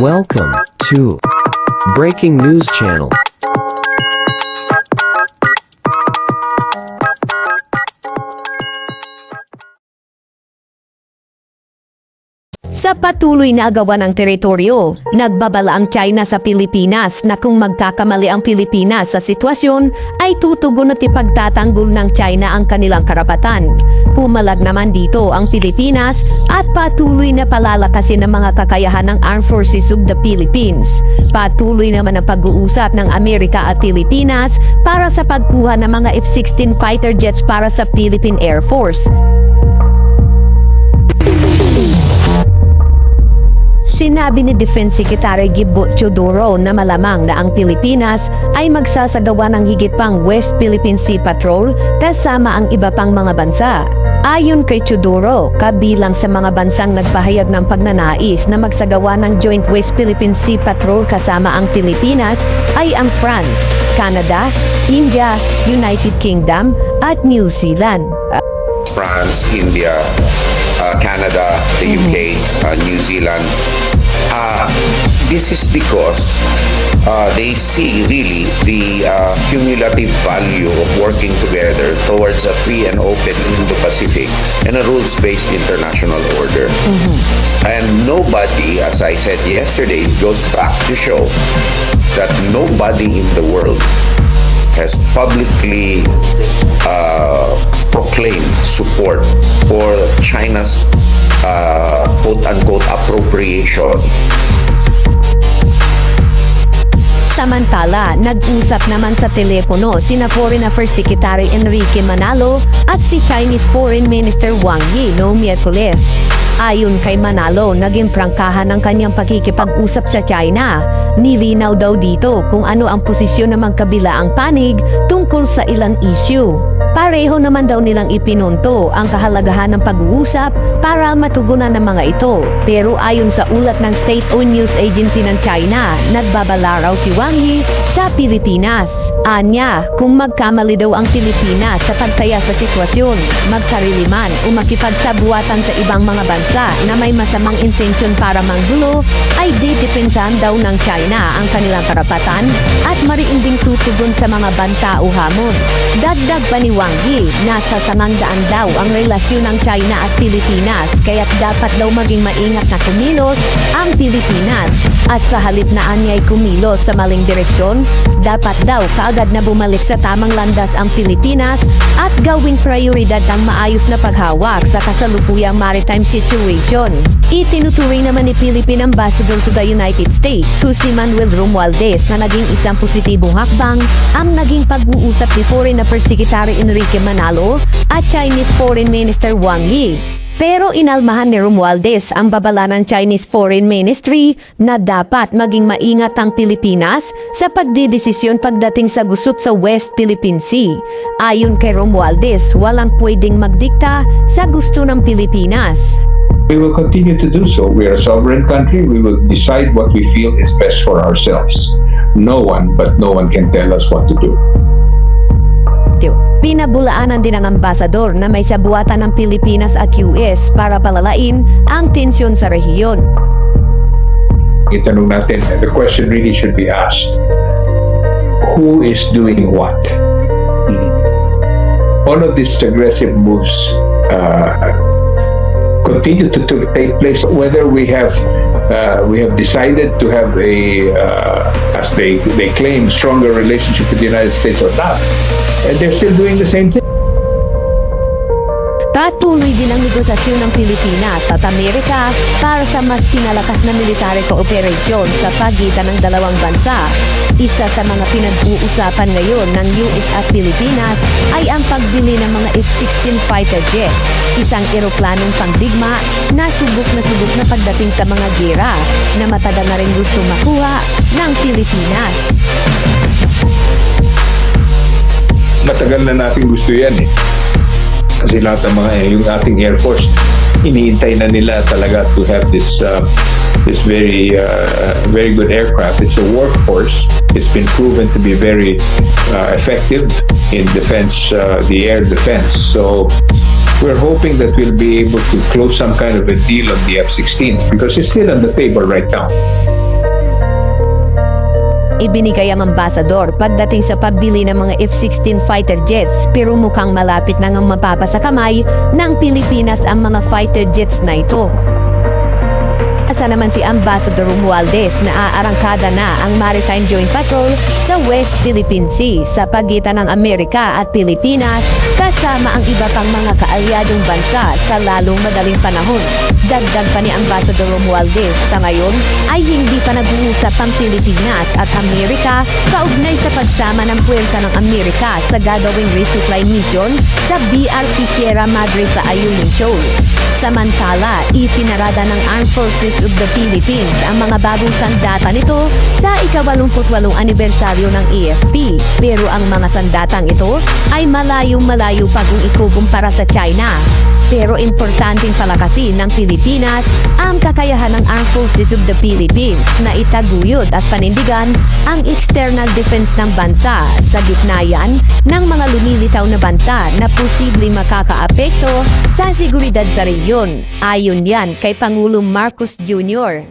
Welcome to Breaking News Channel. Sa patuloy na agawan ng teritoryo, nagbabala ang China sa Pilipinas na kung magkakamali ang Pilipinas sa sitwasyon, ay tutugon at ipagtatanggol ng China ang kanilang karapatan. Pumalag naman dito ang Pilipinas at patuloy na palalakasin ang mga kakayahan ng Armed Forces of the Philippines. Patuloy naman ang pag-uusap ng Amerika at Pilipinas para sa pagkuha ng mga F-16 fighter jets para sa Philippine Air Force. Sinabi ni Defense Secretary Gibo Teodoro na malamang na ang Pilipinas ay magsasagawa ng higit pang West Philippine Sea Patrol kasama ang iba pang mga bansa. Ayon kay Teodoro, kabilang sa mga bansang nagpahayag ng pagnanais na magsagawa ng Joint West Philippine Sea Patrol kasama ang Pilipinas ay ang France, Canada, India, United Kingdom at New Zealand. France, India, uh, Canada, the UK, uh, New Zealand. Uh, this is because uh, they see really the uh, cumulative value of working together towards a free and open Indo-Pacific and a rules-based international order. And nobody, as I said yesterday, goes back to show that nobody in the world has publicly uh, proclaimed support for China's uh, quote-unquote appropriation Samantala, nag-usap naman sa telepono sina Foreign Affairs Secretary Enrique Manalo at si Chinese Foreign Minister Wang Yi noong Miyerkules. Ayon kay Manalo, naging prangkahan ang kanyang pakikipag-usap sa China. Nilinaw daw dito kung ano ang posisyon ng magkabilaang panig tungkol sa ilang issue. Pareho naman daw nilang ipinunto ang kahalagahan ng pag-uusap para matugunan ng mga ito. Pero ayon sa ulat ng state-owned news agency ng China, nagbabala raw si Wang Yi sa Pilipinas. Anya, kung magkamali daw ang Pilipinas sa pagtaya sa sitwasyon, magsarili man o makipagsabuatan sa ibang mga bansa na may masamang intensyon para manggulo, ay didepensahan daw ng China ang kanilang karapatan at mariinding tutugon sa mga banta o hamon. Dagdag pa ni Wang Yi, nasa sanandaan daw ang relasyon ng China at Pilipinas kaya't dapat daw maging maingat na kumilos ang Pilipinas. At sa halip na anyay kumilos sa maling direksyon, dapat daw kaagad na bumalik sa tamang landas ang Pilipinas at gawing prioridad ang maayos na paghawak sa kasalukuyang maritime situation. Itinuturing naman ni Philippine Ambassador to the United States, Jose Manuel Romualdez na naging isang positibong hakbang ang naging pag-uusap ni Foreign Affairs Secretary Enrique Manalo at Chinese Foreign Minister Wang Yi. Pero inalmahan ni Romualdez ang babala ng Chinese Foreign Ministry na dapat maging maingat ang Pilipinas sa pagdidesisyon pagdating sa gusot sa West Philippine Sea. Ayon kay Romualdez, walang pwedeng magdikta sa gusto ng Pilipinas. We will continue to do so. We are a sovereign country. We will decide what we feel is best for ourselves. No one, but no one can tell us what to do. Pinabulaanan din ng ambasador na may sabuatan ng Pilipinas at US para palalain ang tensyon sa rehiyon. Itanong natin, the question really should be asked, who is doing what? All of these aggressive moves uh, continue to take place, whether we have uh, we have decided to have a, uh, as they, they claim, stronger relationship with the United States or not. And they're still doing the same thing. Patuloy din ang negosasyon ng Pilipinas at Amerika para sa mas pinalakas na military cooperation sa pagitan ng dalawang bansa. Isa sa mga pinag-uusapan ngayon ng US at Pilipinas ay ang pagbili ng mga F-16 fighter jets, isang eroplanong pangdigma na subok na subok na pagdating sa mga gera na matagal na rin gusto makuha ng Pilipinas. matagal na natin gusto yan eh. Kasi lahat ng mga, yung ating Air Force, iniintay na nila talaga to have this uh, this very uh, very good aircraft. It's a workhorse. It's been proven to be very uh, effective in defense, uh, the air defense. So we're hoping that we'll be able to close some kind of a deal on the F-16 because it's still on the table right now. Ibinigay ang ambasador pagdating sa pagbili ng mga F-16 fighter jets pero mukhang malapit na ngang mapapasa kamay ng Pilipinas ang mga fighter jets na ito. Asa naman si Ambassador Romualdez na aarangkada na ang Maritime Joint Patrol sa West Philippine Sea sa pagitan ng Amerika at Pilipinas kasama ang iba pang mga kaalyadong bansa sa lalong madaling panahon. Dagdag pa ni Ambassador Romualdez sa ngayon ay hindi pa nag-uusap ang Pilipinas at Amerika kaugnay sa pagsama ng puwersa ng Amerika sa gagawing resupply mission sa BRP Sierra Madre sa Ayungin Shoal. Samantala, ipinarada ng Armed Forces of the Philippines ang mga bagong sandata nito sa ikawalumputwalong anibersaryo ng AFP. Pero ang mga sandatang ito ay malayo-malayo pa kung ikukumpara sa China. Pero importanteng palakasin ng Pilipinas ang kakayahan ng Armed Forces of the Philippines na itaguyod at panindigan ang external defense ng bansa sa gitna yan ng mga lumilitaw na banta na posibleng makakaapekto sa seguridad sa rehiyon. Ayon yan kay Pangulong Marcos Jr.